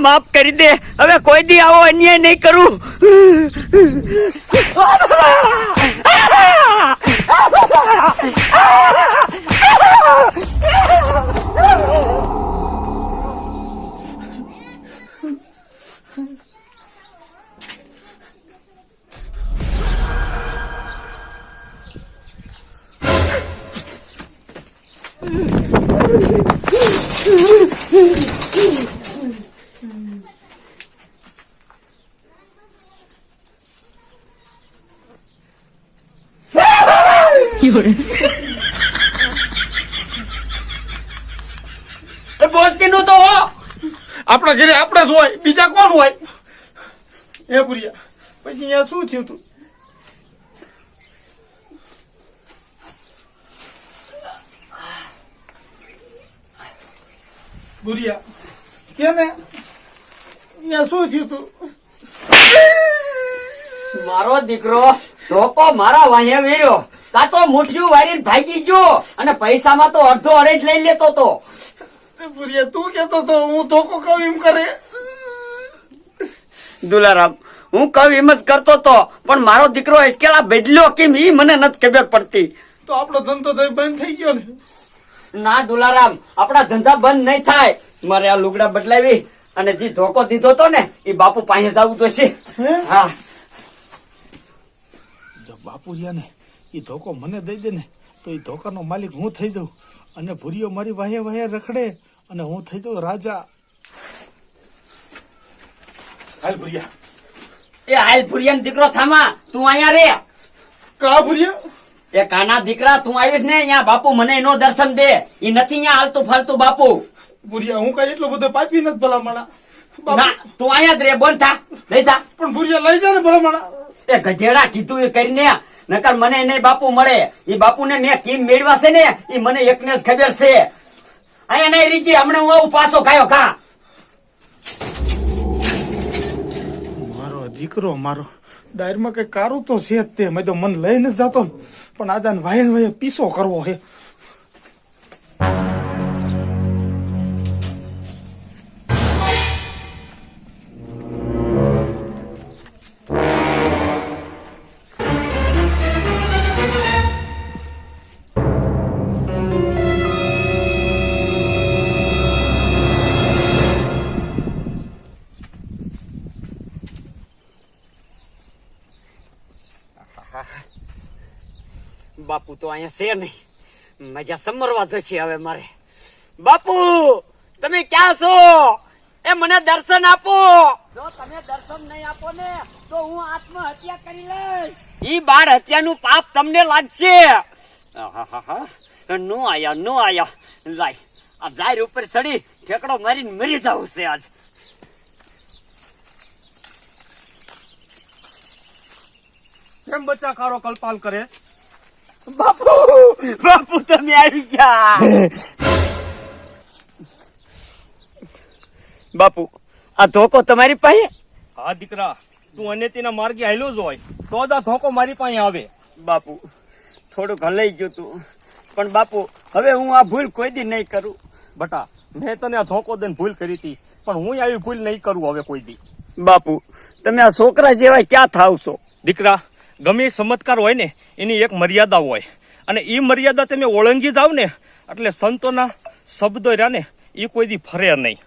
માફ કરી દે. હવે કોઈ દી આવો અન્યાય નહીં કરું. એ બોલતી નું તો હો આપણા ઘરે આપણે જ હોય બીજા કોણ હોય? એ ભૂરિયા પછી અહીંયા શું થયું તું? ભૂરિયા કે અહીંયા શું થયું તું? મારો દીકરો ધોકો મારા વાહે વેર્યો. કા તો મુઠ્ઠીયું વારીને ભાગી ગયો અને પૈસામાં તો અડધો અડેજ લઈ લેતો તો. તું કેતો તો હું ધોકો કહું એમ કરે? દુલારામ હું કહું એમ જ કરતો તો પણ મારો દીકરો એસકેલા બદલ્યો કેમ ઈ મને નથી ખબર પડતી. તો આપણો ધંધો તો બંધ થઈ ગયો ને. ના દુલારામ આપણા ધંધા બંધ નહીં થાય. મારે આ લુગડા બદલાવી અને જે ધોકો દીધો તો ને એ બાપુ પાસે જવું છે હે? જો બાપુજીયા ને એ ધોકો મને દઈ દે ને તો એ ધોકાનો માલિક હું થઈ જાઉં. અને ભૂરીઓ મારી વાહે વાહે રખડે અને હું થઈ જાઉં રાજા. હાલ ભૂરિયા એ હાલ ભુરિયા દીકરો થામા તું અહીંયા રે. કા ભુરિયા એ કાના દીકરા તું આવીશ ને અહીંયા બાપુ મને એનો દર્શન દે. એ નથી અહીંયા હાલતું ફાલતું બાપુ. ભુરિયા હું કઈ એટલો બધો પાપી નથી ભલા માણા ના તું અહીંયા જ રે બોલ થા. લઈ જા. પણ ભુરિયા લઈ જા ને ભલામણા. એ ગજેડા કીધું એ કરીને નકર મને એને બાપુ મળે. એ બાપુને મેં કીમ મેળવા છે ને એ મને એકને જ ખબર છે. અહીંયા નહીં રીચી હમણાં હું આવું પાછો ખાયો ખા. દીકરો મારો. ડાયરમાં કઈ કારું તો છે જ તે. મેં તો મન લઈને જતો પણ આજાન વાયે ને વાયે પીસો કરવો હે તો અહીંયા છે નહીં. મજા સમરવા જશે હવે મારે. બાપુ તમે ક્યાં છો? એ મને દર્શન આપો. જો તમે દર્શન નહીં આપો ને તો હું આત્મહત્યા કરી લઈશ. ઈ બાળ હત્યાનું પાપ તમને લાગશે. નો આયા નો આયા. લાય આ જાહેર ઉપર ચડી ઠેકડો મારીને મરી જવું છે આજ. કેમ બચ્ચા કારો કલ્પાલ કરે? બાપુ બાપુ તમે આવી ગયા. બાપુ આ ધોકો તમારી પાસે? હા દીકરા તું અને તેના માર્ગે હાલ્યો જ હોય તો જ આ ધોકો મારી પાસે આવે. બાપુ થોડુંક હલાઈ ગયું તું. પણ બાપુ હવે હું આ ભૂલ કોઈ દી નહીં કરું. બટા મેં તને આ ધોકો દઈને ભૂલ કરી હતી પણ હું આવી ભૂલ નહીં કરું હવે કોઈ દી. બાપુ તમે આ છોકરા જેવા ક્યાં થાવ છો? દીકરા ગમે એ ચમત્કાર હોય ને એની એક મર્યાદા હોય. અને એ મર્યાદા તમે ઓળંગી જાવ ને એટલે સંતોના શબ્દો રહ્યા ને એ કોઈ દી ફરે નહીં.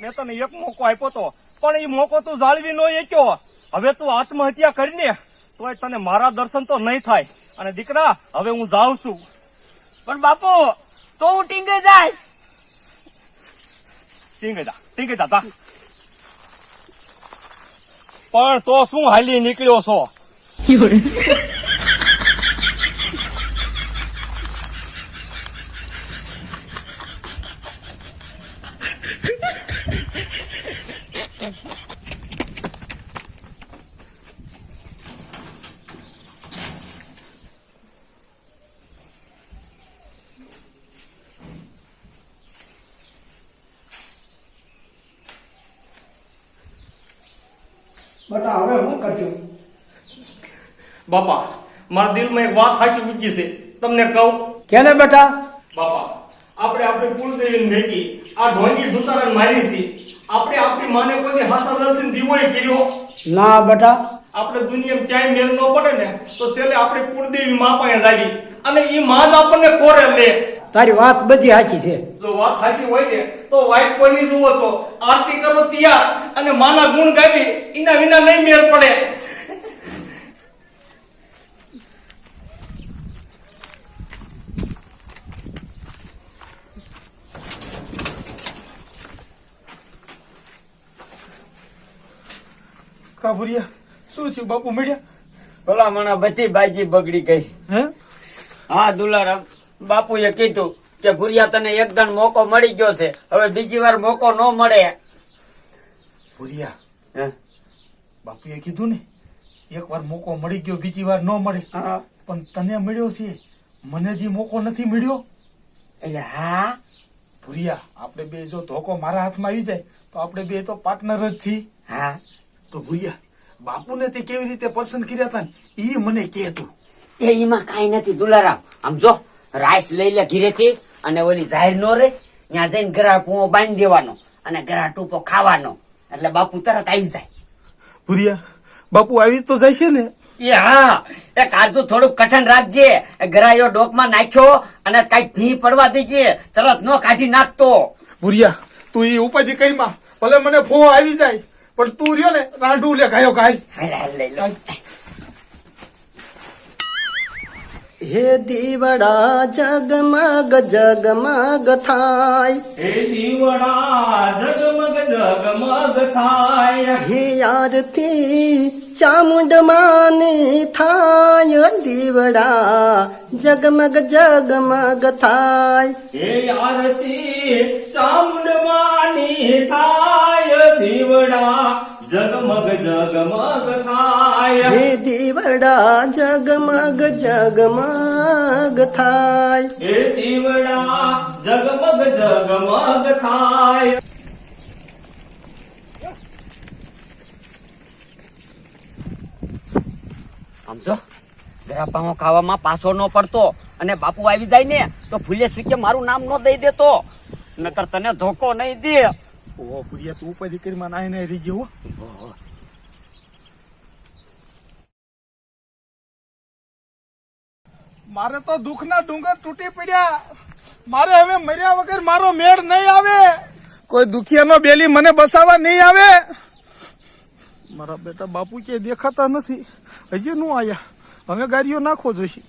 મેં તને એક મોકો આપ્યો તો પણ એ મોકો તું જાળવી નો એક્યો હવે તું આત્મહત્યા કરીને તોય તને મારા દર્શન તો નહીં થાય. અને દીકરા હવે હું જાઉં છું. પણ બાપુ તો હું ટીંગે જાય. ટીંગે જા ટીંગે જા જા. પણ તો શું હાલી નીકળ્યો છો બટા હવે હું કરજો. બાપા મારા દિલમાં એક વાત હાચી મૂકી છે. તમને કહું? કેને બેટા? બાપા આપણે આપણી કુળદેવીને ભેગી આ ઢોંગી ધુતારાને મારી છે. આપણે આપણી માને કોઈ હાસા દર્શન દીવોય કર્યો. ના બેટા. આપણે દુનિયામાં ક્યાંય મેળ ન પડે ને તો છેલ્લે આપણે કુળદેવી મા પાસે જાવી અને એ માં જ આપણને કોરે લે? તારી વાત બધી સાચી છે. જો વાત સાચી હોય ને તો વાઈફ કોઈની જુઓ છો? આરતી કરો તૈયાર અને માના ગુણ ગાવી એના વિના નહીં મેળ પડે. કા શું થયું બાપુ મળ્યા ભલા મણા બધી બાજી બગડી ગઈ. હે? હા દુલારામ. બાપુએ કીધું કે ભુરિયા તને એકદમ મોકો મળી ગયો છે. હવે બીજી વાર મોકો ન મળે. ભૂરિયા. હે? બાપુએ કીધું ને એક વાર મોકો મળી ગયો બીજી વાર ન મળે. હા. પણ તને મળ્યો છે. મને જે મોકો નથી મળ્યો. એટલે હા? ભૂરિયા આપણે બે જો ધોકો મારા હાથમાં આવી જાય તો આપણે બે તો પાર્ટનર જ છીએ. હા. તો ભૂરિયા બાપુને તે કેવી રીતે પસંદ કર્યા હતા ને એ મને કે તું એ એમાં કાંઈ નથી. દુલારામ આમ જો રાઈસ લઈ લે ઘીરેથી અને ઓલી જાહેર નો રે ત્યાં જઈને ગરા પૂવો બાંધી દેવાનો અને ગરા ટૂંપો ખાવાનો. એટલે બાપુ તરત આવી જાય. ભૂરિયા બાપુ આવી તો જાય છે ને? એ હા એ કાજુ થોડુંક કઠણ રાખજે. એ ગરાયો ડોકમાં નાખ્યો અને કઈ ભી પડવા દેજે તરત નો કાઢી નાખતો. ભૂરિયા તું એ ઉપાધિ કઈ માં? ભલે મને ફો આવી જાય પણ તું રહ્યો ને રાંડું લે ગાયો ગાય. હાલ, હાલ, લઈ લો હે દીવડા જગમગ જગમગ થાય. હે દીવડા જગમગ જગમગ થાય. હે આરતી ચામુંડ માની થાય. દીવડા જગમગ જગમગ થાય હે આરતી ચામુંડમાની થાય દીવડા જગમગ જગમગ થાય હે દીવડા જગમગ જગમગ થાય હે દીવડા જગમગ જગમગ થાય આમ જો ગરાપામાં ખાવામાં પાછો ન પડતો અને બાપુ આવી જાય ને તો ફૂલે સુકે મારું નામ ન દઈ દેતો. નકર તને ધોકો નહીં દે. ઓ ભૂરિયા તું ઉપર દીકરીમાં નાય નાય રહી ગયો મારે તો દુઃખના ડુંગર તૂટી પડ્યા. મારે હવે મર્યા વગર મારો મેળ નહીં આવે. કોઈ દુખિયાનો બેલી મને બસાવા નહીં આવે. મારા બેટા બાપુ કે દેખાતા નથી. હજી નું આયા. હવે ગાડીઓ નાખો જોઈશે.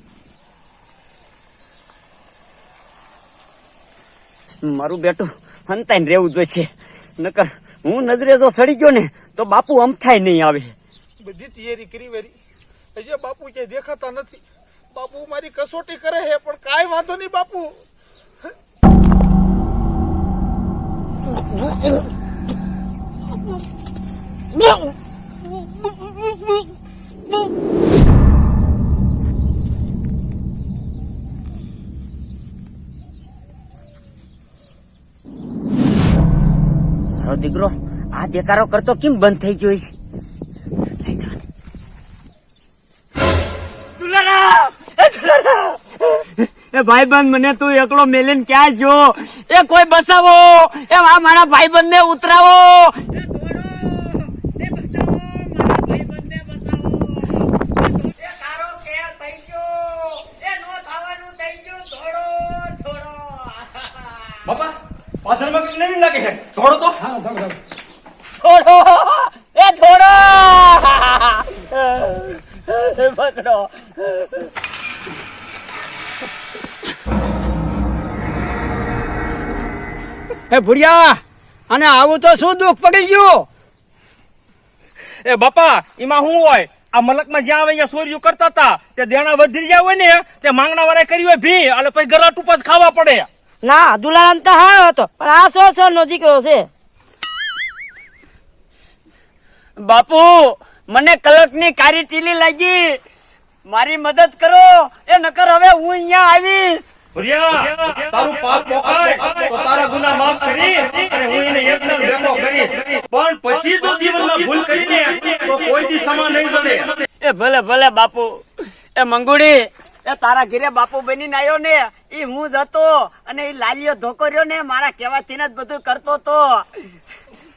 મારું બેટું હંતાઈને રહેવું જોઈએ નકર હું નજરે જો સડી ગયો ને તો બાપુ અમથાય નહીં આવે. બધી તૈયારી કરી વેરી. હજી બાપુ કે દેખાતા નથી. બાપુ મારી કસોટી કરે છે પણ કાંઈ વાંધો નહીં બાપુ. મારો દીકરો આ દેકારો કરતો કેમ બંધ થઈ ગયો છે! એ ભાઈબંધ મને તું એકલો મેલીને ક્યાં જો એ કોઈ બસાવો એ આ મારા ભાઈબંધ ને ઉતરાવો એ દોડો! એ બચાવો! મારા ભાઈબંધને બચાવો! એ તારો કેર થઈ ગયો! એ નો થવાનું થઈ ગયું! દોડો! દોડો! બાપા પાછળમાં કઈ નવીન લાગે છે. છોડો તો. છોડો. એ છોડો. પકડો. એ ભુરિયા અને આવું તો શું દુઃખ પડી ગયું? એ બાપા એમાં શું હોય? આ મલકમાં જ્યાં આવે અહીંયા સોર્યું કરતા હતા. તે દેણા વધી ગયા હોય ને તે માંગણા વાળા કરી હોય ભી એટલે પછી ગરા ટૂંપા જ ખાવા પડે. ના દુલારામ તો હારો હતો પણ આ સો સો નો દીકરો છે. બાપુ મને કલકની કારી ટીલી લાગી. મારી મદદ કરો એ નકર હવે હું અહીંયા આવીશ. તારું પાપ પોકાય તારા ગુના માફ કરી અને હું એને એકદમ બેઠો કરીશ. પણ પછી જો જીવનમાં ભૂલ કરીને તો કોઈ દી સમા નહીં જડે. એ ભલે ભલે બાપુ એ મંગુડી એ તારા ઘેરે બાપુ બનીને આવ્યો ને એ હું જ હતો. અને એ લાલીઓ ધોકો રહ્યો ને મારા કહેવાથી જ બધું કરતો તો.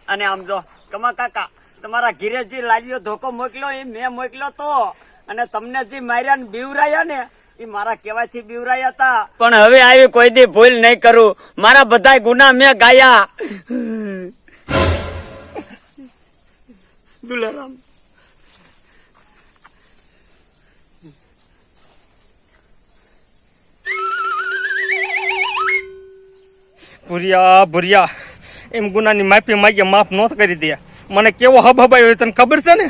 અને આમ જો કમા કાકા તમારા ઘીરે જે લાલીઓ ધોકો મોકલ્યો એ મેં મોકલ્યો તો. અને તમને જે માર્યા ને બીવરાયા ને એ મારા કહેવાથી બીવરાયા હતા. પણ હવે આવી કોઈ દી ભૂલ નહીં કરું. મારા બધા ગુના મેં ગાયા. દુલારામ. ભુરિયા ભુરિયા. એમ ગુનાની માફી માગીએ, માફ નોત કરી દે. મને કેવો હબ હબાયો તને ખબર છે ને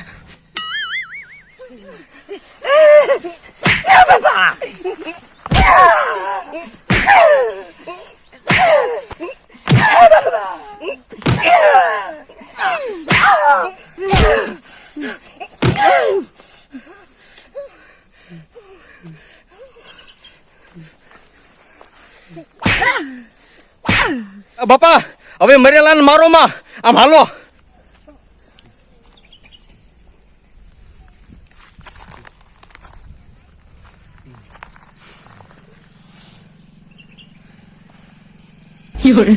અ બાપા હવે મરેલા મારો માં. આમ હાલો. 有人，